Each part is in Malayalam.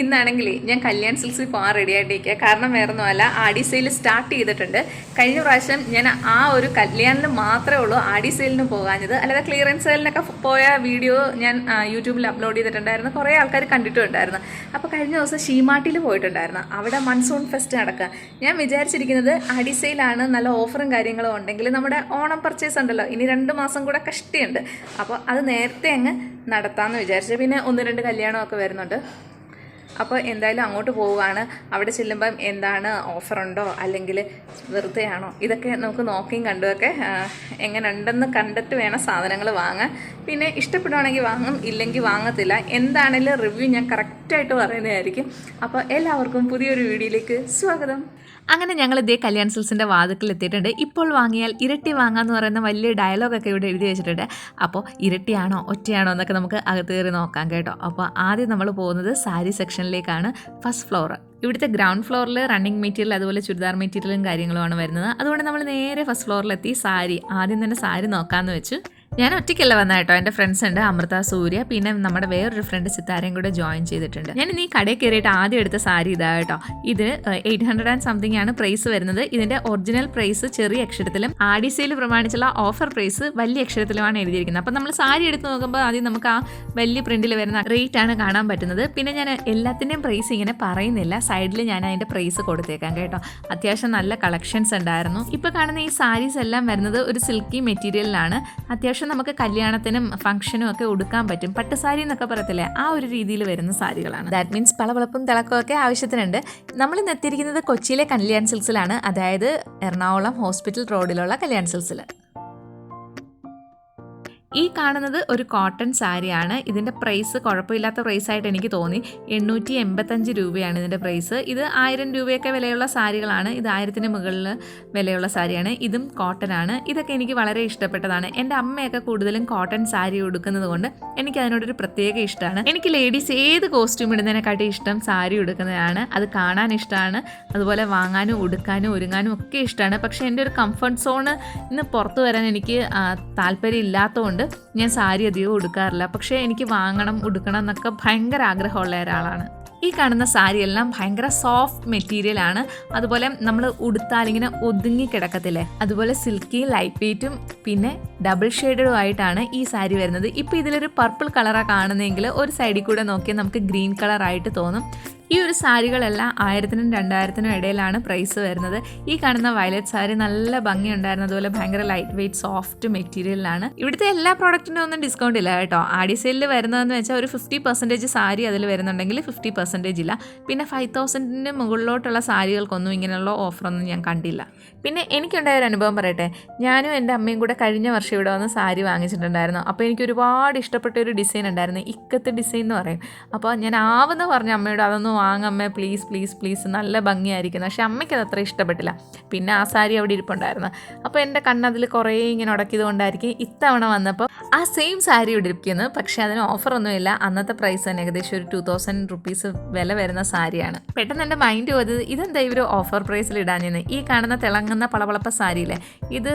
ഇന്നാണെങ്കിൽ ഞാൻ കല്യാൺ സിൽസിൽ പോകാൻ റെഡി ആയിട്ടിരിക്കുക കാരണം വേറെ ഒന്നുമല്ല ആഡി സെയിൽ സ്റ്റാർട്ട് ചെയ്തിട്ടുണ്ട്. കഴിഞ്ഞ പ്രാവശ്യം ഞാൻ ആ ഒരു കല്യാണിൽ മാത്രമേ ഉള്ളൂ ആഡി സെയിലിന് പോകാഞ്ഞത്. അല്ലാതെ ക്ലിയറൻസ് സെയിലിനൊക്കെ പോയ വീഡിയോ ഞാൻ യൂട്യൂബിൽ അപ്ലോഡ് ചെയ്തിട്ടുണ്ടായിരുന്നു. കുറേ ആൾക്കാർ കണ്ടിട്ടുണ്ടായിരുന്നു. അപ്പോൾ കഴിഞ്ഞ ദിവസം ഷീമാട്ടിൽ പോയിട്ടുണ്ടായിരുന്നു. അവിടെ മൺസൂൺ ഫെസ്റ്റ് നടക്കുക. ഞാൻ വിചാരിച്ചിരിക്കുന്നത് ആഡി സെയിലാണ് നല്ല ഓഫറും കാര്യങ്ങളും ഉണ്ടെങ്കിൽ നമ്മുടെ ഓണം പർച്ചേസ് ഉണ്ടല്ലോ. ഇനി രണ്ട് മാസം കൂടെ കഷ്ടിയുണ്ട്. അപ്പോൾ അത് നേരത്തെ അങ്ങ് നടത്താമെന്ന് വിചാരിച്ചു. പിന്നെ ഒന്ന് രണ്ട് കല്യാണമൊക്കെ വരുന്നുണ്ട്. അപ്പോൾ എന്തായാലും അങ്ങോട്ട് പോവുകയാണ്. അവിടെ ചെല്ലുമ്പം എന്താണ് ഓഫറുണ്ടോ അല്ലെങ്കിൽ വെറുതെയാണോ? ഇതൊക്കെ നമുക്ക് നോക്കിയും കണ്ടുമൊക്കെ എങ്ങനെയുണ്ടെന്ന് കണ്ടിട്ട് വേണം സാധനങ്ങൾ വാങ്ങാൻ. പിന്നെ ഇഷ്ടപ്പെടുവാണെങ്കിൽ വാങ്ങും ഇല്ലെങ്കിൽ വാങ്ങത്തില്ല. എന്താണെങ്കിലും റിവ്യൂ ഞാൻ കറക്റ്റായിട്ട് പറയുന്നതായിരിക്കും. അപ്പോൾ എല്ലാവർക്കും പുതിയൊരു വീഡിയോയിലേക്ക് സ്വാഗതം. അങ്ങനെ ഞങ്ങൾ ഇതേ കല്യാൺ സിൽസിന്റെ വാതിക്കൽ എത്തിയിട്ടുണ്ട്. ഇപ്പോൾ വാങ്ങിയാൽ ഇരട്ടി വാങ്ങാമെന്ന് പറയുന്ന വലിയ ഡയലോഗൊക്കെ ഇവിടെ എഴുതി വെച്ചിട്ടുണ്ട്. അപ്പോൾ ഇരട്ടിയാണോ ഒറ്റയാണോ എന്നൊക്കെ നമുക്ക് അകത്ത് കയറി നോക്കാം കേട്ടോ. അപ്പോൾ ആദ്യം നമ്മൾ പോകുന്നത് സാരി സെക്ഷനിലേക്കാണ് ഫസ്റ്റ് ഫ്ലോർ. ഇവിടുത്തെ ഗ്രൗണ്ട് ഫ്ലോറിൽ റണ്ണിങ് മെറ്റീരിയൽ അതുപോലെ ചുരിദാർ മെറ്റീരിയലും കാര്യങ്ങളുമാണ് വരുന്നത്. അതുകൊണ്ട് നമ്മൾ നേരെ ഫസ്റ്റ് ഫ്ലോറിലെത്തി സാരി ആദ്യം തന്നെ സാരി നോക്കാമെന്ന് വെച്ചു ഞാൻ ഒറ്റയ്ക്കല്ല വന്ന കേട്ടോ. എന്റെ ഫ്രണ്ട്സ് ഉണ്ട് അമൃത സൂര്യ പിന്നെ നമ്മുടെ വേറൊരു ഫ്രണ്ട് സിത്താരയും കൂടെ ജോയിൻ ചെയ്തിട്ടുണ്ട്. ഞാൻ ഇനി കടയിൽ കയറിയിട്ട് ആദ്യം എടുത്ത സാരി ഇതാ കേട്ടോ. ഇത് എയ്റ്റ് ഹൺഡ്രഡ് ആൻഡ് സംതിങ് ആണ് പ്രൈസ് വരുന്നത്. ഇതിന്റെ ഒറിജിനൽ പ്രൈസ് ചെറിയ അക്ഷരത്തിലും ആഡിസയിൽ പ്രമാണിച്ചുള്ള ഓഫർ പ്രൈസ് വലിയ അക്ഷരത്തിലുമാണ് എഴുതിയിരിക്കുന്നത്. അപ്പം നമ്മൾ സാരി എടുത്ത് നോക്കുമ്പോൾ ആദ്യം നമുക്ക് ആ വലിയ പ്രിന്റിൽ വരുന്ന റേറ്റ് ആണ് കാണാൻ പറ്റുന്നത്. പിന്നെ ഞാൻ എല്ലാത്തിന്റെയും പ്രൈസ് ഇങ്ങനെ പറയുന്നില്ല. സൈഡിൽ ഞാൻ അതിന്റെ പ്രൈസ് കൊടുത്തേക്കാം കേട്ടോ. അത്യാവശ്യം നല്ല കളക്ഷൻസ് ഉണ്ടായിരുന്നു. ഇപ്പൊ കാണുന്ന ഈ സാരീസ് എല്ലാം വരുന്നത് ഒരു സിൽക്കി മെറ്റീരിയലിലാണ് അത്യാവശ്യം നമുക്ക് കല്യാണത്തിനും ഫംഗ്ഷനും ഒക്കെ ഉടുക്കാൻ പറ്റും. പട്ടുസാരി എന്നൊക്കെ പറയത്തില്ലേ? ആ ഒരു രീതിയിൽ വരുന്ന സാരികളാണ്. ദാറ്റ് മീൻസ് പളവളപ്പും ഒക്കെ ആവശ്യത്തിനുണ്ട്. നമ്മൾ ഇന്ന് കൊച്ചിയിലെ കല്യാൺ സിൽസിലാണ്. അതായത് എറണാകുളം ഹോസ്പിറ്റൽ റോഡിലുള്ള കല്യാൺ സിൽസിൽ ഈ കാണുന്നത് ഒരു കോട്ടൺ സാരിയാണ്. ഇതിന്റെ പ്രൈസ് കുഴപ്പമില്ലാത്ത പ്രൈസ് ആയിട്ട് എനിക്ക് തോന്നി. എണ്ണൂറ്റി എൺപത്തഞ്ച് രൂപയാണ് ഇതിന്റെ പ്രൈസ് ഇത് ആയിരം രൂപയൊക്കെ വിലയുള്ള സാരികളാണ്. ഇത് ആയിരത്തിന് മുകളിൽ വിലയുള്ള സാരിയാണ്. ഇതും കോട്ടൺ ആണ്. ഇതൊക്കെ എനിക്ക് വളരെ ഇഷ്ടപ്പെട്ടതാണ്. എന്റെ അമ്മയൊക്കെ കൂടുതലും കോട്ടൺ സാരി ഉടുക്കുന്നത് കൊണ്ട് എനിക്ക് അതിനോടൊരു പ്രത്യേക ഇഷ്ടമാണ്. എനിക്ക് ലേഡീസ് ഏത് കോസ്റ്റ്യൂം ഇടുന്നതിനെക്കാട്ടി ഇഷ്ടം സാരി ഉടുക്കുന്നതാണ്. അത് കാണാൻ ഇഷ്ടമാണ്. അതുപോലെ വാങ്ങാനും ഉടുക്കാനും ഒരുങ്ങാനും ഒക്കെ ഇഷ്ടമാണ്. പക്ഷേ എന്റെ ഒരു കംഫർട്ട് സോണ് ഇന്ന് പുറത്തു വരാൻ എനിക്ക് താല്പര്യം ഇല്ലാത്തതുകൊണ്ട് ഞാൻ സാരി അധികം ഉടുക്കാറില്ല. പക്ഷേ എനിക്ക് വാങ്ങണം ഉടുക്കണം എന്നൊക്കെ ഭയങ്കര ആഗ്രഹമുള്ള ഒരാളാണ്. ഈ കാണുന്ന സാരി എല്ലാം ഭയങ്കര സോഫ്റ്റ് മെറ്റീരിയൽ ആണ്. അതുപോലെ നമ്മൾ ഉടുത്താൽ ഇങ്ങനെ ഒതുങ്ങി കിടക്കത്തില്ലേ? അതുപോലെ സിൽക്കി ലൈറ്റ് വെയ്റ്റും പിന്നെ ഡബിൾ ഷെയ്ഡും ആയിട്ടാണ് ഈ സാരി വരുന്നത്. ഇപ്പോൾ ഇതിലൊരു പർപ്പിൾ കളറാണ് കാണുന്നതെങ്കിൽ ഒരു സൈഡിൽ കൂടെ നോക്കിയാൽ നമുക്ക് ഗ്രീൻ കളറായിട്ട് തോന്നും. ഈ ഒരു സാരികളെല്ലാം ആയിരത്തിനും രണ്ടായിരത്തിനും ഇടയിലാണ് പ്രൈസ് വരുന്നത്. ഈ കാണുന്ന വയലറ്റ് സാരി നല്ല ഭംഗിയുണ്ടായിരുന്നു. അതുപോലെ ഭയങ്കര ലൈറ്റ് വെയിറ്റ് സോഫ്റ്റ് മെറ്റീരിയലാണ് ഇവിടുത്തെ എല്ലാ പ്രോഡക്റ്റിനും ഒന്നും ഡിസ്കൗണ്ട് ഇല്ല കേട്ടോ. ആഡി സെയിലിൽ വരുന്നതെന്ന് വെച്ചാൽ ഒരു ഫിഫ്റ്റി പെർസെന്റേജ് സാരി അതിൽ വരുന്നുണ്ടെങ്കിൽ ഫിഫ്റ്റി പെർസെന്റേജ് ഇല്ല. പിന്നെ ഫൈവ് തൗസൻഡിന് മുകളിലോട്ടുള്ള സാരികൾക്കൊന്നും ഇങ്ങനെയുള്ള ഓഫറൊന്നും ഞാൻ കണ്ടില്ല. പിന്നെ എനിക്കുണ്ടായ ഒരു അനുഭവം പറയട്ടെ. ഞാനും എന്റെ അമ്മയും കൂടെ കഴിഞ്ഞ വർഷം ഇവിടെ വന്ന് സാരി വാങ്ങിച്ചിട്ടുണ്ടായിരുന്നു. അപ്പോൾ എനിക്ക് ഒരുപാട് ഇഷ്ടപ്പെട്ട ഒരു ഡിസൈൻ ഉണ്ടായിരുന്നു. ഇക്കത്ത് ഡിസൈൻ എന്ന് പറയും. അപ്പോൾ ഞാൻ ആവെന്ന് പറഞ്ഞ അമ്മയോട് അതൊന്ന് വാങ്ങമ്മേ പ്ലീസ് പ്ലീസ് പ്ലീസ് നല്ല ഭംഗിയായിരിക്കുന്നു. പക്ഷെ അമ്മയ്ക്ക് അത് അത്ര ഇഷ്ടപ്പെട്ടില്ല. പിന്നെ ആ സാരി അവിടെ ഇരിപ്പുണ്ടായിരുന്നു. അപ്പോൾ എന്റെ കണ്ണതിൽ കുറേ ഇങ്ങനെ ഉടക്കിയത് കൊണ്ടായിരിക്കും ഇത്തവണ വന്നപ്പോൾ ആ സെയിം സാരി ഇവിടെ ഇരിക്കുന്നു. പക്ഷേ അതിന് ഓഫറൊന്നുമില്ല അന്നത്തെ പ്രൈസ് തന്നെ ഏകദേശം ഒരു ടു തൗസൻഡ് റുപ്പീസ് വില വരുന്ന സാരിയാണ്. പെട്ടെന്ന് എന്റെ മൈൻഡ് പോയത് ഇതെന്താ ഇവർ ഓഫർ പ്രൈസിൽ ഇടാഞ്ഞെന്ന്? ഈ കാണുന്ന തിളങ്ങുന്ന പളവളപ്പ സാരിയില്ലേ? ഇത്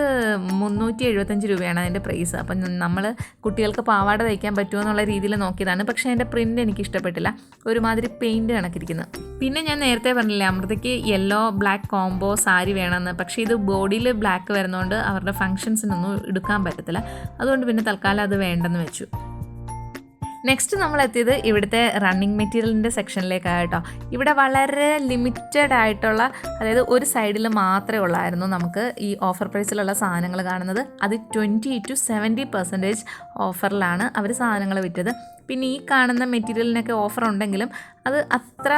മുന്നൂറ്റി എഴുപത്തഞ്ച് രൂപയാണ് അതിന്റെ പ്രൈസ് അപ്പം നമ്മൾ കുട്ടികൾക്ക് പാവാട തയ്ക്കാൻ പറ്റുമോ എന്നുള്ള രീതിയിൽ നോക്കിയതാണ്. പക്ഷേ അതിന്റെ പ്രിന്റ് എനിക്ക് ഇഷ്ടപ്പെട്ടില്ല. ഒരുമാതിരി പെയിന്റ് കണക്കിരിക്കുന്നത് പിന്നെ ഞാൻ നേരത്തെ പറഞ്ഞില്ലേ അമൃതയ്ക്ക് യെല്ലോ ബ്ലാക്ക് കോംബോ സാരി വേണമെന്ന്. പക്ഷേ ഇത് ബോഡിയിൽ ബ്ലാക്ക് വരുന്നതുകൊണ്ട് അവരുടെ ഫംഗ്ഷൻസിനൊന്നും എടുക്കാൻ പറ്റത്തില്ല. അതുകൊണ്ട് പിന്നെ തൽക്കാലം അത് വേണ്ടെന്ന് വെച്ചു. നെക്സ്റ്റ് നമ്മൾ എത്തിയത് ഇവിടുത്തെ റണ്ണിങ് മെറ്റീരിയലിന്റെ സെക്ഷനിലേക്കാണ് കേട്ടോ ഇവിടെ വളരെ ലിമിറ്റഡ് ആയിട്ടുള്ള അതായത് ഒരു സൈഡിൽ മാത്രമേ ഉള്ളായിരുന്നു നമുക്ക് ഈ ഓഫർ പ്രൈസിലുള്ള സാധനങ്ങൾ കാണുന്നത്. അത് ട്വന്റി ടു സെവന്റി പെർസെന്റേജ് ഓഫറിലാണ് അവർ സാധനങ്ങൾ വിറ്റത്. പിന്നെ ഈ കാണുന്ന മെറ്റീരിയലിനൊക്കെ ഓഫർ ഉണ്ടെങ്കിലും അത് അത്ര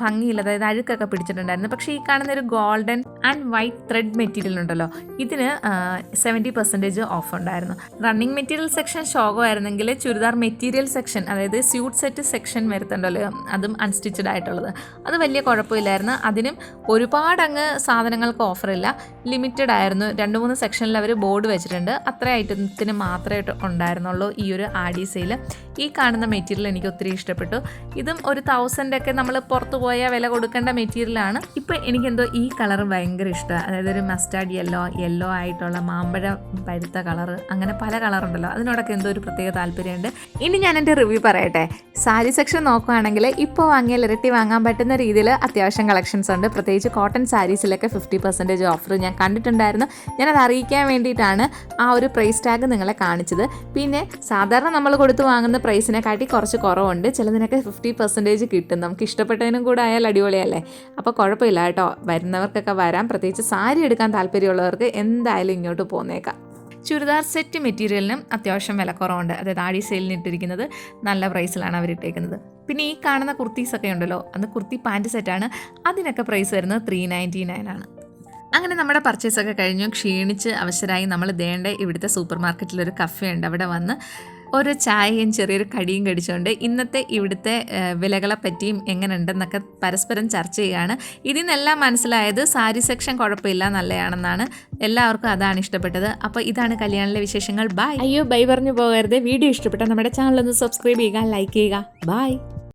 ഭംഗിയില്ല. അതായത് അഴുക്കൊക്കെ പിടിച്ചിട്ടുണ്ടായിരുന്നു. പക്ഷേ ഈ കാണുന്ന ഒരു golden and white thread material ഉണ്ടല്ലോ ഇതിന് സെവന്റി പെർസെന്റേജ് ഓഫ് ഉണ്ടായിരുന്നു റണ്ണിങ് മെറ്റീരിയൽ സെക്ഷൻ ഷോഗോ ശോകമായിരുന്നെങ്കിൽ ചുരിദാർ മെറ്റീരിയൽ സെക്ഷൻ അതായത് സ്യൂട്ട് സെറ്റ് സെക്ഷൻ വരുത്തുണ്ടല്ലോ അതും അൺസ്റ്റിച്ചഡ് ആയിട്ടുള്ളത്. അത് വലിയ കുഴപ്പമില്ലായിരുന്നു. അതിനും ഒരുപാട് അങ്ങ് സാധനങ്ങൾക്ക് ഓഫറില്ല. ലിമിറ്റഡ് ആയിരുന്നു. രണ്ട് മൂന്ന് സെക്ഷനിൽ അവർ ബോർഡ് വെച്ചിട്ടുണ്ട്. അത്ര ഐറ്റത്തിന് മാത്രമേ ഉണ്ടായിരുന്നുള്ളൂ ഈ ഒരു ആഡി സെയിൽ ഈ കാണുന്ന മെറ്റീരിയൽ എനിക്ക് ഒത്തിരി ഇഷ്ടപ്പെട്ടു. ഇതും ഒരു തൗസൻഡ് ഒക്കെ നമ്മൾ പുറത്ത് പോയാൽ വില കൊടുക്കേണ്ട മെറ്റീരിയലാണ് ഇപ്പം എനിക്കെന്തോ ഈ കളർ ഭയങ്കര ഇഷ്ടമാണ് അതായത് ഒരു മസ്റ്റാർഡ് യെല്ലോ യെല്ലോ ആയിട്ടുള്ള മാമ്പഴ പഴുത്ത കളർ അങ്ങനെ പല കളറുണ്ടല്ലോ അതിനോടൊക്കെ എന്തോ ഒരു പ്രത്യേക താല്പര്യമുണ്ട്. ഇനി ഞാൻ എന്റെ റിവ്യൂ പറയട്ടെ. സാരി സെക്ഷൻ നോക്കുകയാണെങ്കിൽ ഇപ്പോൾ വാങ്ങിയാൽ ഇരട്ടി വാങ്ങാൻ പറ്റുന്ന രീതിയിൽ അത്യാവശ്യം കളക്ഷൻസ് ഉണ്ട്. പ്രത്യേകിച്ച് കോട്ടൺ സാരീസിലൊക്കെ ഫിഫ്റ്റി പെർസെന്റേജ് ഓഫർ ഞാൻ കണ്ടിട്ടുണ്ടായിരുന്നു. ഞാനത് അറിയിക്കാൻ വേണ്ടിയിട്ടാണ് ആ ഒരു പ്രൈസ് ടാഗ് നിങ്ങളെ കാണിച്ചത്. പിന്നെ സാധാരണ നമ്മൾ കൊടുത്ത് വാങ്ങുന്ന പ്രൈസിനെക്കാട്ടി കുറച്ച് കുറവുണ്ട്. ചിലതിനൊക്കെ ഫിഫ്റ്റി പെർസെന്റേജ് കിട്ടും. നമുക്ക് ഇഷ്ടപ്പെട്ടതിനും കൂടെ ആയാൽ അടിപൊളിയല്ലേ? അപ്പോൾ കുഴപ്പമില്ല കേട്ടോ. വരുന്നവർക്കൊക്കെ വരാം. പ്രത്യേകിച്ച് സാരി എടുക്കാൻ താല്പര്യമുള്ളവർക്ക് എന്തായാലും ഇങ്ങോട്ട് പോന്നേക്കാം. ചുരിദാർ സെറ്റ് മെറ്റീരിയലിനും അത്യാവശ്യം വിലക്കുറവുണ്ട് അതായത് ആടി സെയിലിന് ഇട്ടിരിക്കുന്നത് നല്ല പ്രൈസിലാണ് അവർ ഇട്ടേക്കുന്നത്. പിന്നെ ഈ കാണുന്ന കുർത്തീസൊക്കെ ഉണ്ടല്ലോ? അന്ന് കുർത്തി പാന്റ് സെറ്റാണ് അതിനൊക്കെ പ്രൈസ് വരുന്നത് ത്രീ നയന്റി നയൻ ആണ്. അങ്ങനെ നമ്മുടെ പർച്ചേസൊക്കെ കഴിഞ്ഞു. ക്ഷീണിച്ച് അവശരായി നമ്മൾ ദേണ്ട ഇവിടുത്തെ സൂപ്പർ മാർക്കറ്റിലൊരു കഫേ ഉണ്ട്. അവിടെ വന്ന് ഒരു ചായയും ചെറിയൊരു കടിയും കടിച്ചുകൊണ്ട് ഇന്നത്തെ ഇവിടുത്തെ വിലകളെ പറ്റിയും എങ്ങനെ ഉണ്ടെന്നൊക്കെ പരസ്പരം ചർച്ച ചെയ്യുകയാണ് ഇതിൽ നിന്നെല്ലാം മനസ്സിലായത് സാരി സെക്ഷൻ കുഴപ്പമില്ല നല്ലതാണെന്നാണ് എല്ലാവർക്കും അതാണ് ഇഷ്ടപ്പെട്ടത്. അപ്പോൾ ഇതാണ് കല്യാണിലെ വിശേഷങ്ങൾ. ബൈ. അയ്യോ ബൈ പറഞ്ഞു പോകരുത്. വീഡിയോ ഇഷ്ടപ്പെട്ടാൽ നമ്മുടെ ചാനൽ ഒന്ന് സബ്സ്ക്രൈബ് ചെയ്യുക ലൈക്ക് ചെയ്യുക. ബൈ.